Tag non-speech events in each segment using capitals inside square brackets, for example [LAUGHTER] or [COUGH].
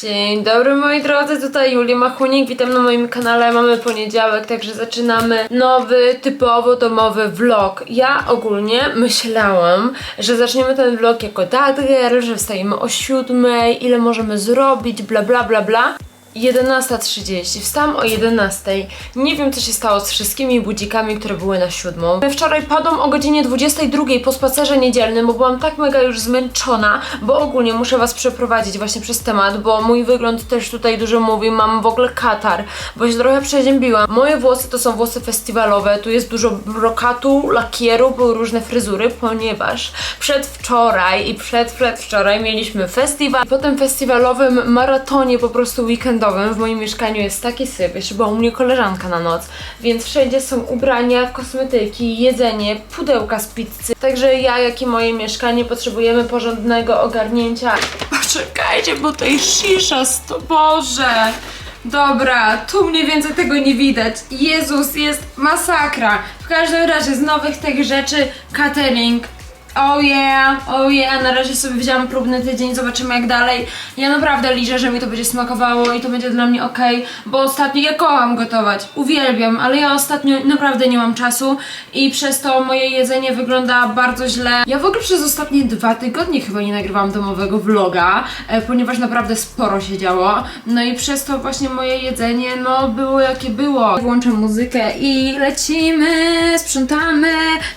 Dzień dobry moi drodzy, tutaj Julia Machunik, witam na moim kanale, mamy poniedziałek, także zaczynamy nowy, typowo domowy vlog. Ja ogólnie myślałam, że zaczniemy ten vlog jako that girl, że wstajemy o siódmej, ile możemy zrobić, bla bla bla bla. 11.30. Wstałam o 11.00. Nie wiem, co się stało z wszystkimi budzikami, które były na siódmą. Wczoraj padłam o godzinie 22.00 po spacerze niedzielnym, bo byłam tak mega już zmęczona, bo ogólnie muszę Was przeprowadzić właśnie przez temat, bo mój wygląd też tutaj dużo mówi. Mam w ogóle katar, bo się trochę przeziębiłam. Moje włosy to są włosy festiwalowe. Tu jest dużo brokatu, lakieru, były różne fryzury, ponieważ przedwczoraj i przed przedwczoraj mieliśmy festiwal. Po tym festiwalowym maratonie po prostu w moim mieszkaniu jest taki syp, jeszcze była u mnie koleżanka na noc, więc wszędzie są ubrania, kosmetyki, jedzenie, pudełka z pizzy. Także ja, jak i moje mieszkanie potrzebujemy porządnego ogarnięcia. Poczekajcie, bo jest szisza, sto Boże! Dobra, tu mniej więcej tego nie widać. Jezus, jest masakra. W każdym razie z nowych tych rzeczy catering. Oh yeah, oh yeah, na razie sobie wzięłam próbny tydzień, zobaczymy jak dalej. Ja naprawdę liczę, że mi to będzie smakowało i to będzie dla mnie ok, bo ostatnio ja kocham gotować, uwielbiam, ale ja ostatnio naprawdę nie mam czasu i przez to moje jedzenie wygląda bardzo źle. Ja w ogóle przez ostatnie dwa tygodnie chyba nie nagrywałam domowego vloga, e, ponieważ naprawdę sporo się działo. No i przez to właśnie moje jedzenie, no było jakie było. Włączę muzykę i lecimy, sprzątamy.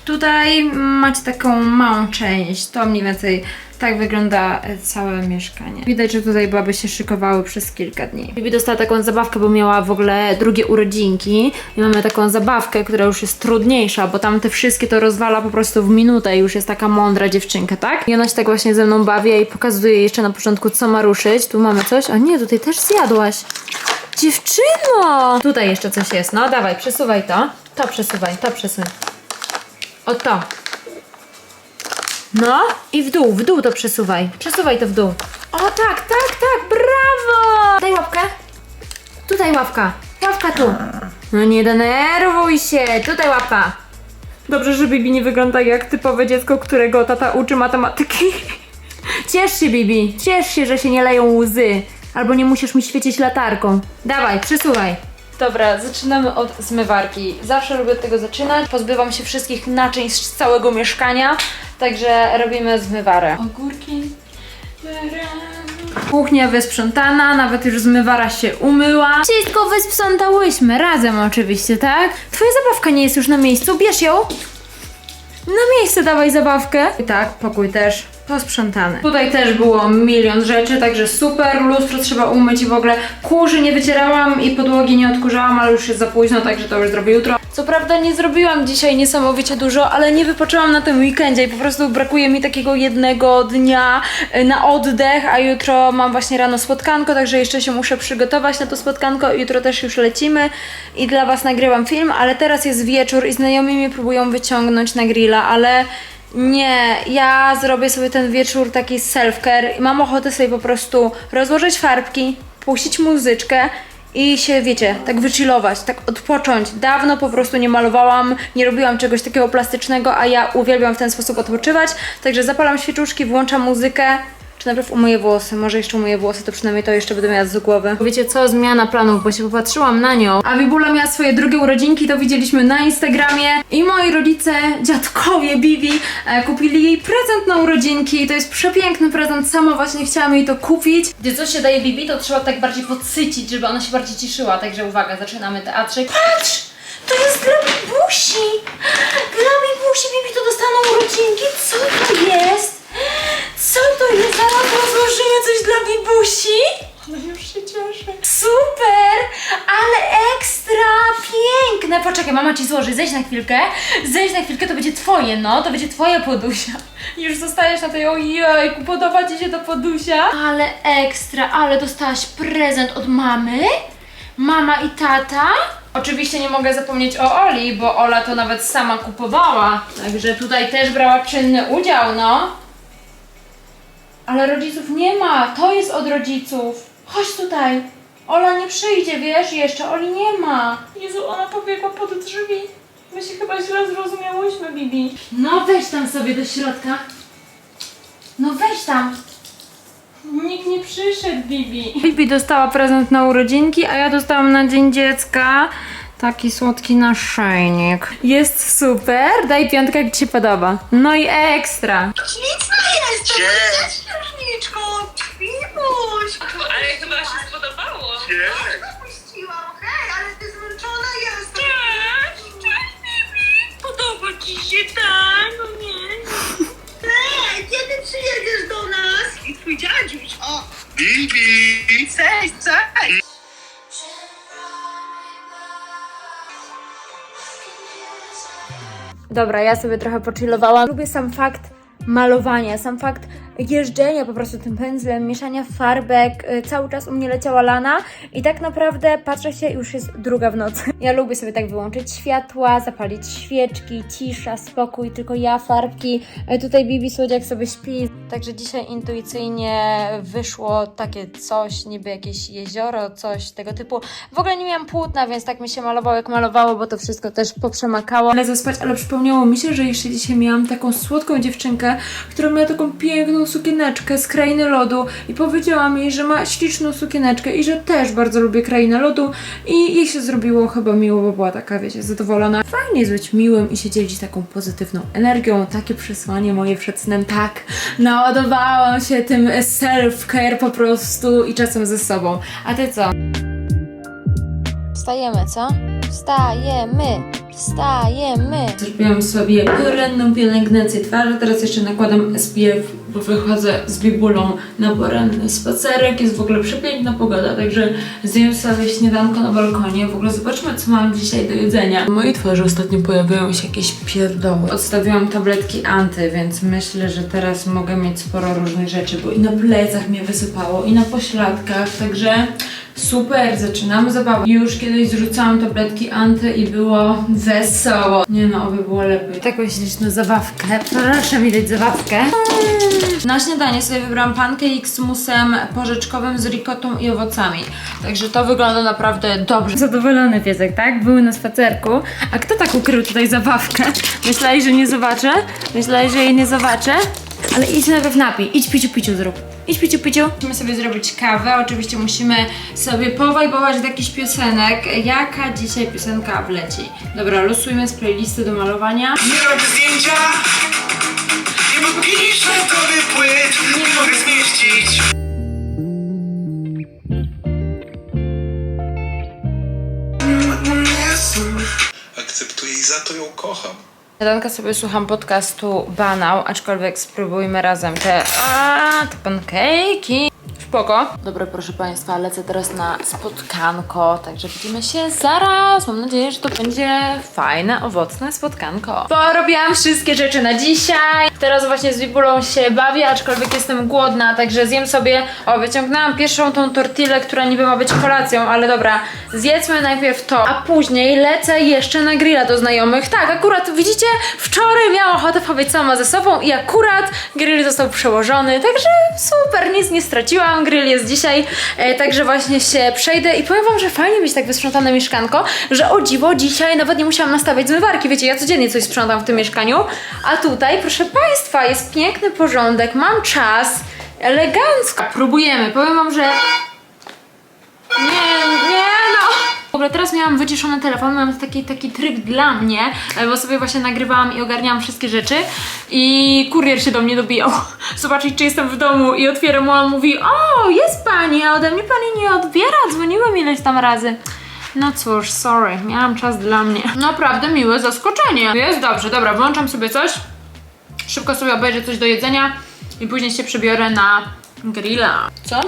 Tutaj macie taką małą część, to mniej więcej tak wygląda e, całe mieszkanie. Widać, że tutaj baby się szykowały przez kilka dni. Bibi dostała taką zabawkę, bo miała w ogóle drugie urodzinki i mamy taką zabawkę, która już jest trudniejsza, bo tam te wszystkie to rozwala po prostu w minutę i już jest taka mądra dziewczynka, tak? I ona się tak właśnie ze mną bawi i pokazuje jeszcze na początku, co ma ruszyć. Tu mamy coś, a nie, tutaj też zjadłaś. Dziewczyno! Tutaj jeszcze coś jest, no dawaj, przesuwaj to. To przesuwaj, to przesuń. O to. No i w dół, w dół to przesuwaj. Przesuwaj to w dół. O tak, tak, tak, brawo! Daj łapkę. Tutaj łapka. Łapka tu. No nie denerwuj się. Tutaj łapka. Dobrze, że Bibi nie wygląda jak typowe dziecko, którego tata uczy matematyki. [LAUGHS] Ciesz się, Bibi. Ciesz się, że się nie leją łzy. Albo nie musisz mi świecić latarką. Dawaj, przesuwaj. Dobra, zaczynamy od zmywarki. Zawsze lubię od tego zaczynać. Pozbywam się wszystkich naczyń z całego mieszkania, także robimy zmywarę. Ogórki. Kuchnia wysprzątana, nawet już zmywara się umyła. Wszystko wysprzątałyśmy, razem oczywiście, tak? Twoja zabawka nie jest już na miejscu, bierz ją. Na miejsce dawaj zabawkę. I tak, pokój też posprzątany. Tutaj też było milion rzeczy, także super. Lustro trzeba umyć i w ogóle kurzy nie wycierałam i podłogi nie odkurzałam, ale już jest za późno, także to już zrobię jutro. Co prawda nie zrobiłam dzisiaj niesamowicie dużo, ale nie wypoczęłam na tym weekendzie i po prostu brakuje mi takiego jednego dnia y, na oddech, a jutro mam właśnie rano spotkanko, także jeszcze się muszę przygotować na to spotkanko. Jutro też już lecimy i dla Was nagrywam film, ale teraz jest wieczór i znajomi mnie próbują wyciągnąć na grilla, ale nie, ja zrobię sobie ten wieczór taki self-care mam ochotę sobie po prostu rozłożyć farbki, puścić muzyczkę i się, wiecie, tak wychillować, tak odpocząć. Dawno po prostu nie malowałam, nie robiłam czegoś takiego plastycznego, a ja uwielbiam w ten sposób odpoczywać. Także zapalam świeczuszki, włączam muzykę. Czy najpierw umyję włosy? Może jeszcze umyję włosy, to przynajmniej to jeszcze będę miała z głowy. Wiecie co? Zmiana planów, bo się popatrzyłam na nią. A Bibula miała swoje drugie urodzinki, to widzieliśmy na Instagramie. I moi rodzice, dziadkowie Bibi, e, kupili jej prezent na urodzinki. To jest przepiękny prezent, sama właśnie chciałam jej to kupić. Gdy coś się daje Bibi, to trzeba tak bardziej podsycić, żeby ona się bardziej cieszyła. Także uwaga, zaczynamy teatrzyk. Patrz! To jest dla Bibusi! Dla Bibusi Bibi to dostaną urodzinki. Co to jest? Co to jest? Zaraz rozłożymy coś dla Bibusi? Ale już się cieszę. Super! Ale ekstra piękne! Poczekaj, mama ci złoży. Zejdź na chwilkę. Zejdź na chwilkę, to będzie twoje, no. To będzie twoja podusia. Już zostajesz na tej ojejku, podoba ci się to podusia? Ale ekstra, ale dostałaś prezent od mamy? Mama i tata? Oczywiście nie mogę zapomnieć o Oli, bo Ola to nawet sama kupowała. Także tutaj też brała czynny udział, no. Ale rodziców nie ma, to jest od rodziców. Chodź tutaj. Ola nie przyjdzie, wiesz, jeszcze Oli nie ma. Jezu, ona pobiegła pod drzwi. My się chyba źle zrozumiałyśmy, Bibi. No weź tam sobie do środka. No weź tam. Nikt nie przyszedł, Bibi. Bibi dostała prezent na urodzinki, a ja dostałam na Dzień Dziecka taki słodki naszyjnik. Jest super, daj piątkę jak Ci się podoba. No i ekstra. Śliczna jesteś! Cześć. Księżniczko! Pimuś! Ale chyba się spodobało. Puściłam, hej, ale ty zmęczona jesteś! Cześć, cześć Bibi. Podoba ci się tak? No nie. Hej, kiedy przyjedziesz do nas? I twój dziadziuś. O, Bibi! cześć, cześć! Dobra, ja sobie trochę pochillowałam. Lubię sam fakt malowania, sam fakt jeżdżenia po prostu tym pędzlem, mieszania farbek. Y, Cały czas u mnie leciała lana i tak naprawdę patrzę się, już jest druga w nocy. [LAUGHS] Ja lubię sobie tak wyłączyć światła, zapalić świeczki, cisza, spokój, tylko ja, farbki. Y, Tutaj Bibi Słodziak sobie śpi. Także dzisiaj intuicyjnie wyszło takie coś, niby jakieś jezioro, coś tego typu. W ogóle nie miałam płótna, więc tak mi się malowało jak malowało, bo to wszystko też poprzemakało. Ale zaspać, ale przypomniało mi się, że jeszcze dzisiaj miałam taką słodką dziewczynkę, która miała taką piękną sukieneczkę z krainy lodu i powiedziała mi, że ma śliczną sukieneczkę i że też bardzo lubię krainę lodu i jej się zrobiło chyba miło, bo była taka, wiecie, zadowolona. Fajnie jest być miłym i się dzielić taką pozytywną energią, takie przesłanie moje przed snem, tak, naładowałam się tym self-care po prostu i czasem ze sobą. A ty co? Wstajemy, co? Wstajemy, wstajemy. Zrobiłam sobie poranną pielęgnację twarzy, teraz jeszcze nakładam SPF, bo wychodzę z bibulą na poranny spacerek. Jest w ogóle przepiękna pogoda, także zjem sobie śniadanko na balkonie. W ogóle zobaczmy, co mam dzisiaj do jedzenia. W mojej twarzy ostatnio pojawiają się jakieś pierdoły. Odstawiłam tabletki anty, więc myślę, że teraz mogę mieć sporo różnych rzeczy, bo i na plecach mnie wysypało, i na pośladkach, także Super, zaczynamy zabawę. Już kiedyś zrzucałam tabletki anty i było wesoło. Nie no, oby było lepiej. Taką śliczną zabawkę. Proszę mi dać zabawkę. Na śniadanie sobie wybrałam pancake z musem porzeczkowym z ricotą i owocami. Także to wygląda naprawdę dobrze. Zadowolony piesek, tak? Były na spacerku. A kto tak ukrył tutaj zabawkę? Myślałeś, że nie zobaczę? Myślałeś, że jej nie zobaczę? Ale idź najpierw napij. Idź piciu piciu zrób. Idź piciu piciu. Musimy sobie zrobić kawę. Oczywiście musimy sobie powajbować do jakichś piosenek. Jaka dzisiaj piosenka wleci? Dobra, losujmy z playlisty do malowania. Nie robię zdjęcia! Nie mam kiszonkowy płyt! Nie mogę zmieścić! Akceptuję i za to ją kocham. Śniadanka sobie słucham podcastu Banał, aczkolwiek spróbujmy razem te, a, te. Spoko. Dobra, proszę Państwa, lecę teraz na spotkanko, także widzimy się zaraz. Mam nadzieję, że to będzie fajne, owocne spotkanko. Porobiłam wszystkie rzeczy na dzisiaj. Teraz właśnie z Wibulą się bawię, aczkolwiek jestem głodna, także zjem sobie... O, wyciągnęłam pierwszą tą tortillę, która niby ma być kolacją, ale dobra, zjedzmy najpierw to, a później lecę jeszcze na grilla do znajomych. Tak, akurat widzicie, wczoraj miałam ochotę powiedzieć sama ze sobą i akurat grill został przełożony, także super, nic nie straciłam, grill jest dzisiaj, e, także właśnie się przejdę i powiem wam, że fajnie mieć tak wysprzątane mieszkanko, że o dziwo dzisiaj nawet nie musiałam nastawiać zmywarki, wiecie, ja codziennie coś sprzątam w tym mieszkaniu, a tutaj, proszę państwa, jest piękny porządek, mam czas, elegancko. Próbujemy, powiem wam, że nie, nie no! Ogóle teraz miałam wyciszony telefon, mam taki, taki tryb dla mnie, e, bo sobie właśnie nagrywałam i ogarniałam wszystkie rzeczy i kurier się do mnie dobijał. [LAUGHS] Zobaczyć, czy jestem w domu i otwieram a on mówi o, jest pani, a ode mnie pani nie odbiera, dzwoniłem ileś tam razy. No cóż, sorry, miałam czas dla mnie. Naprawdę miłe zaskoczenie. Jest dobrze, dobra, włączam sobie coś, szybko sobie obejrzę coś do jedzenia i później się przebiorę na grilla. Co?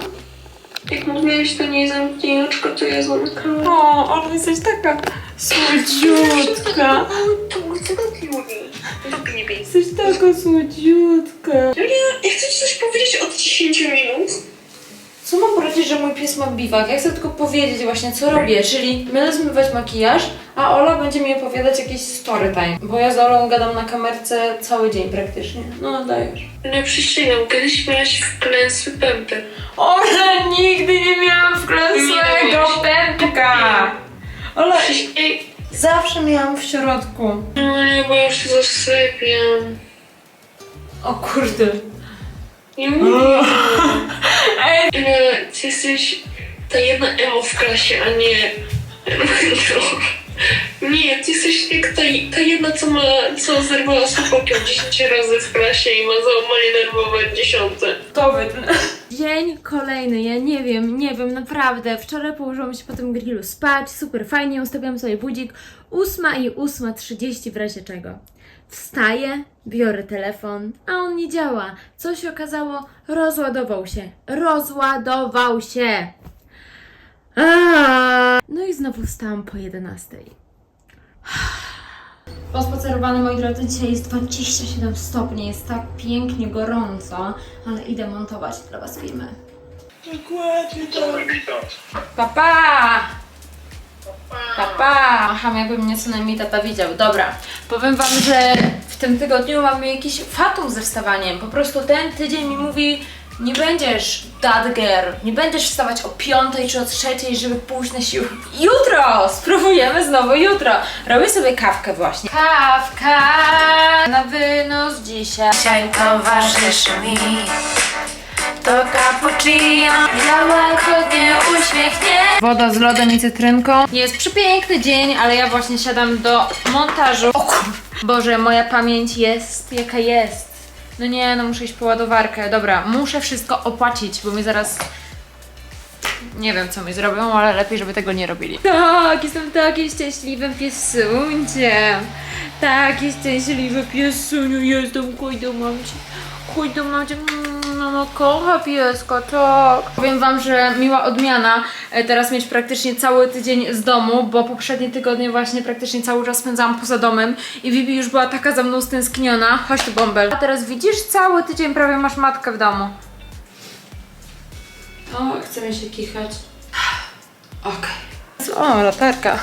Jak mówiłeś, to nie zamknięczko, to ja zamknęłam. O, ale jesteś taka słodziutka. To chcę do Julii. Do nie bij. Jesteś taka słodziutka. Julia, ja chcę ci coś powiedzieć od 10 minut. Co mam powiedzieć, że mój pies ma biwak? Ja chcę tylko powiedzieć właśnie, co robię, czyli będę zmywać makijaż, a Ola będzie mi opowiadać jakiś story time. Bo ja z Olą gadam na kamerce cały dzień praktycznie. No, dajesz. No przysięgam, kiedyś miałaś wklęsły pępek. Ola, nigdy nie miałam wklęsłego pępka! Ola, zawsze miałam w środku. no nie, bo już się zasypiam. O kurde. Nie mówię. [LAUGHS] Ej, ty jesteś ta jedna emo w klasie, a nie... [LAUGHS] Nie, ty jesteś jak ta, ta jedna, co ma, co zerwała chłopakiem 10 razy w klasie i ma załamanie nerwowe dziesiąte. To wytnę. Dzień kolejny, ja nie wiem, nie wiem, naprawdę. Wczoraj położyłam się po tym grillu spać, super fajnie, ustawiłam sobie budzik. Ósma i ósma trzydzieści w razie czego. Wstaję, biorę telefon, a on nie działa. Co się okazało? Rozładował się. Rozładował się. Aaaa. No i znowu wstałam po 11. Pospacerowany, [SIGHS] moi drodzy, dzisiaj jest 27 stopni, jest tak pięknie gorąco, ale idę montować dla Was filmy. Papa! Papa! Macham, jakby mnie co najmniej tata widział. Dobra, powiem Wam, że w tym tygodniu mamy jakiś fatum ze wstawaniem. Po prostu ten tydzień mi mówi, nie będziesz that girl, nie będziesz wstawać o piątej czy o trzeciej, żeby pójść na siłę. Jutro! Spróbujemy znowu jutro. Robię sobie kawkę właśnie. Kawka na wynos dzisiaj. Dzisiaj towarzysz mi To cappuccino łagodnie uśmiechnie. Woda z lodem i cytrynką. Jest przepiękny dzień, ale ja właśnie siadam do montażu. O kur... Boże, moja pamięć jest jaka jest. No nie, no muszę iść po ładowarkę. Dobra, muszę wszystko opłacić, bo mi zaraz... Nie wiem, co mi zrobią, ale lepiej, żeby tego nie robili. Tak, jestem takim szczęśliwym piesunciem. Taki szczęśliwy piesuniu jestem, kujdę mamcie. Kujdę mamcie. Mama kocha pieska, tak. Powiem Wam, że miła odmiana e, teraz mieć praktycznie cały tydzień z domu, bo poprzednie tygodnie właśnie praktycznie cały czas spędzałam poza domem i Vivi już była taka za mną stęskniona. Chodź tu, bąbel. A teraz widzisz, cały tydzień prawie masz matkę w domu. O, chce mi się kichać. Okej. O, latarka.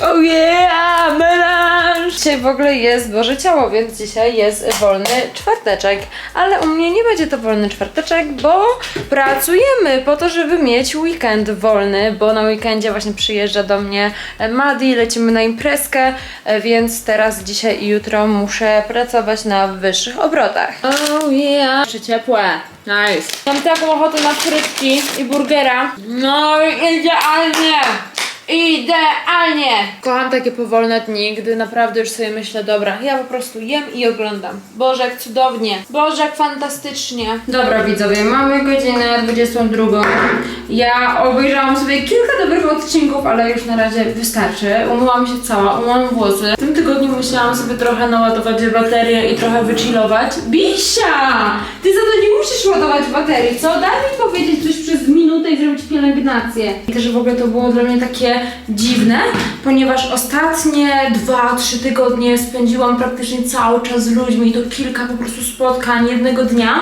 Oh yeah, melanż! Dzisiaj w ogóle jest Boże Ciało, więc dzisiaj jest wolny czwarteczek. Ale u mnie nie będzie to wolny czwarteczek, bo pracujemy po to, żeby mieć weekend wolny, bo na weekendzie właśnie przyjeżdża do mnie Madi, lecimy na imprezkę, więc teraz dzisiaj i jutro muszę pracować na wyższych obrotach. Oh yeah! Jeszcze ciepłe. Nice. Mam taką ochotę na frytki i burgera. No idealnie! Idealnie! Kocham takie powolne dni, gdy naprawdę już sobie myślę, dobra, ja po prostu jem i oglądam. Boże, jak cudownie. Boże, jak fantastycznie. Dobra, widzowie, mamy godzinę 22. Ja obejrzałam sobie kilka dobrych odcinków, ale już na razie wystarczy. Umyłam się cała, umyłam włosy. Tygodniu musiałam sobie trochę naładować baterię i trochę wychillować. Bisia! Ty za to nie musisz ładować baterii, co? Daj mi powiedzieć coś przez minutę i zrobić pielęgnację. I też w ogóle to było dla mnie takie dziwne, ponieważ ostatnie 2-3 tygodnie spędziłam praktycznie cały czas z ludźmi i to kilka po prostu spotkań jednego dnia.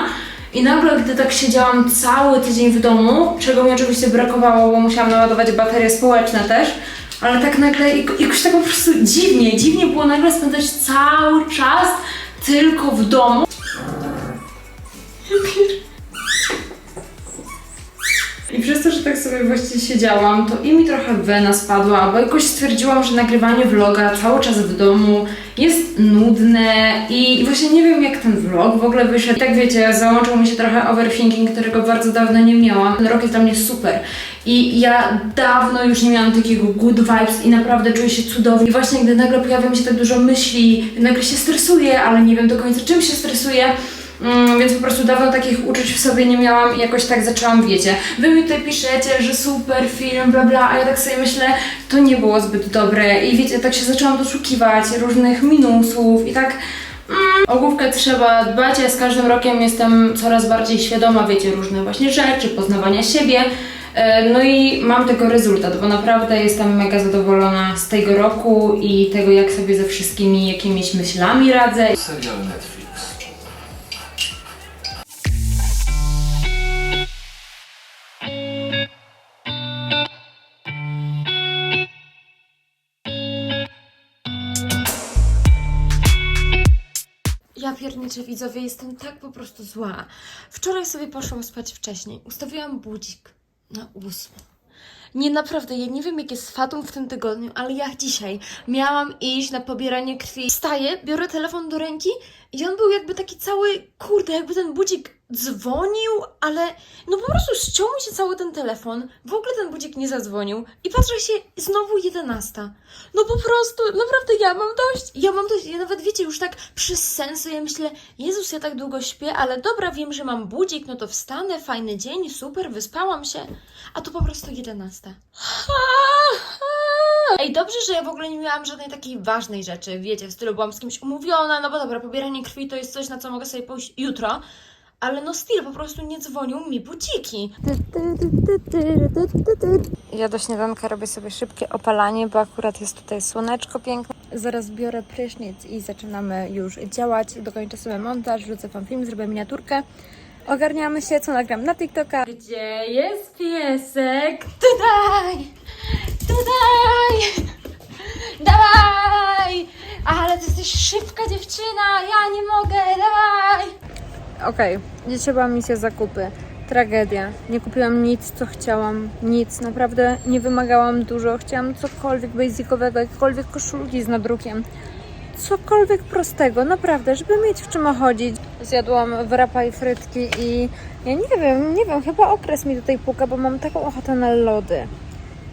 I nagle, gdy tak siedziałam cały tydzień w domu, czego mi oczywiście brakowało, bo musiałam naładować baterie społeczne też, ale tak nagle jak- jakoś tak po prostu dziwnie, dziwnie było nagle spędzać cały czas tylko w domu. I przez to, że tak sobie właśnie siedziałam, to i mi trochę wena spadła, bo jakoś stwierdziłam, że nagrywanie vloga cały czas w domu jest nudne i i właśnie nie wiem jak ten vlog w ogóle wyszedł. Tak wiecie, załączył mi się trochę overthinking, którego bardzo dawno nie miałam. Ten rok jest dla mnie super i ja dawno już nie miałam takiego good vibes i naprawdę czuję się cudownie. I właśnie gdy nagle pojawia mi się tak dużo myśli, nagle się stresuję, ale nie wiem do końca czym się stresuję, Mm, więc po prostu dawno takich uczuć w sobie nie miałam i jakoś tak zaczęłam, wiecie. Wy mi tutaj piszecie, że super film, bla bla, a ja tak sobie myślę, to nie było zbyt dobre i wiecie, tak się zaczęłam doszukiwać różnych minusów i tak mm, o główkę trzeba dbać, ja z każdym rokiem jestem coraz bardziej świadoma, wiecie, różnych właśnie rzeczy, poznawania siebie. E, No i mam tego rezultat, bo naprawdę jestem mega zadowolona z tego roku i tego, jak sobie ze wszystkimi jakimiś myślami radzę. Serial Netflix. Ja pierniczę widzowie, jestem tak po prostu zła. Wczoraj sobie poszłam spać wcześniej. Ustawiłam budzik na ósmą. Nie, naprawdę, ja nie wiem, jak jest fatum w tym tygodniu, ale ja dzisiaj miałam iść na pobieranie krwi. Wstaję, biorę telefon do ręki i on był jakby taki cały, kurde, jakby ten budzik dzwonił, ale no po prostu ściął mi się cały ten telefon, w ogóle ten budzik nie zadzwonił i patrzę się, znowu 11. No po prostu, naprawdę ja mam dość, ja mam dość, ja nawet wiecie, już tak przez sens ja myślę, Jezus, ja tak długo śpię, ale dobra, wiem, że mam budzik, no to wstanę, fajny dzień, super, wyspałam się, a to po prostu 11. [LAUGHS] Ej, dobrze, że ja w ogóle nie miałam żadnej takiej ważnej rzeczy, wiecie, w stylu byłam z kimś umówiona, no bo dobra, pobieranie krwi to jest coś, na co mogę sobie pójść jutro, ale no still, po prostu nie dzwonią mi budziki. Ja do śniadanka robię sobie szybkie opalanie, bo akurat jest tutaj słoneczko piękne. Zaraz biorę prysznic i zaczynamy już działać. Dokończę sobie montaż, wrzucę wam film, zrobię miniaturkę. Ogarniamy się, co nagram na TikToka. Gdzie jest piesek? Tutaj! Tutaj! Dawaj! Ale ty jesteś szybka dziewczyna, ja nie mogę, dawaj! Okej, dzisiaj była misja zakupy. Tragedia. Nie kupiłam nic, co chciałam. Nic. Naprawdę nie wymagałam dużo. Chciałam cokolwiek basicowego, jakiekolwiek koszulki z nadrukiem. Cokolwiek prostego, naprawdę, żeby mieć w czym chodzić. Zjadłam wrapa i frytki i ja nie wiem, nie wiem, chyba okres mi tutaj puka, bo mam taką ochotę na lody.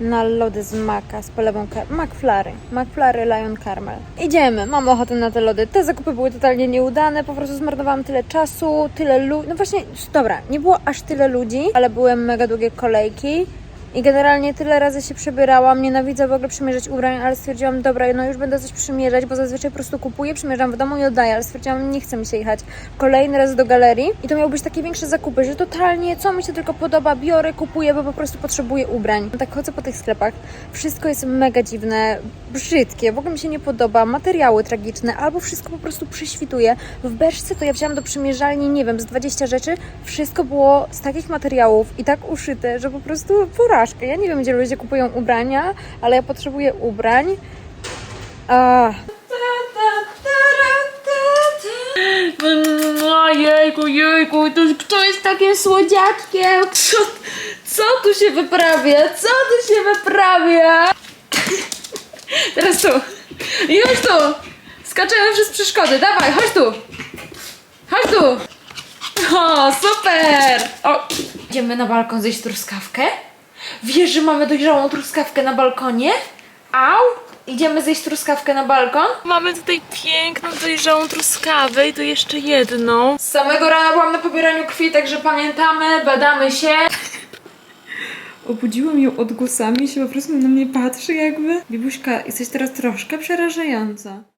Na lody z maka, z polewą McFlurry. McFlurry Lion Caramel. Idziemy, mam ochotę na te lody. Te zakupy były totalnie nieudane, po prostu zmarnowałam tyle czasu, tyle ludzi. No właśnie, dobra, nie było aż tyle ludzi, ale były mega długie kolejki. I generalnie tyle razy się przebierałam, nienawidzę w ogóle przymierzać ubrań, ale stwierdziłam, dobra, no już będę coś przymierzać, bo zazwyczaj po prostu kupuję, przymierzam w domu i oddaję, ale stwierdziłam, nie chce mi się jechać kolejny raz do galerii i to miały być takie większe zakupy, że totalnie co mi się tylko podoba, biorę, kupuję, bo po prostu potrzebuję ubrań. Tak chodzę po tych sklepach, wszystko jest mega dziwne, brzydkie, w ogóle mi się nie podoba, materiały tragiczne, albo wszystko po prostu prześwituje. W Berszce to ja wzięłam do przymierzalni, nie wiem, z 20 rzeczy, wszystko było z takich materiałów i tak uszyte, że po prostu Ja nie wiem, gdzie ludzie kupują ubrania, ale ja potrzebuję ubrań. A. Ojejku, jejku, to kto jest takim słodziaczkiem? Co, co tu się wyprawia? Co tu się wyprawia? Teraz tu. Już tu. Skaczemy przez przeszkody. Dawaj, chodź tu. Chodź tu. O, super. O, idziemy na balkon zjeść truskawkę. Wiesz, że mamy dojrzałą truskawkę na balkonie? Au. Idziemy zjeść truskawkę na balkon. Mamy tutaj piękną, dojrzałą truskawę i to jeszcze jedną. Z samego rana byłam na pobieraniu krwi, także pamiętamy, badamy się. [LAUGHS] Obudziłam ją odgłosami, się po prostu na mnie patrzy jakby. Bibuśka, jesteś teraz troszkę przerażająca.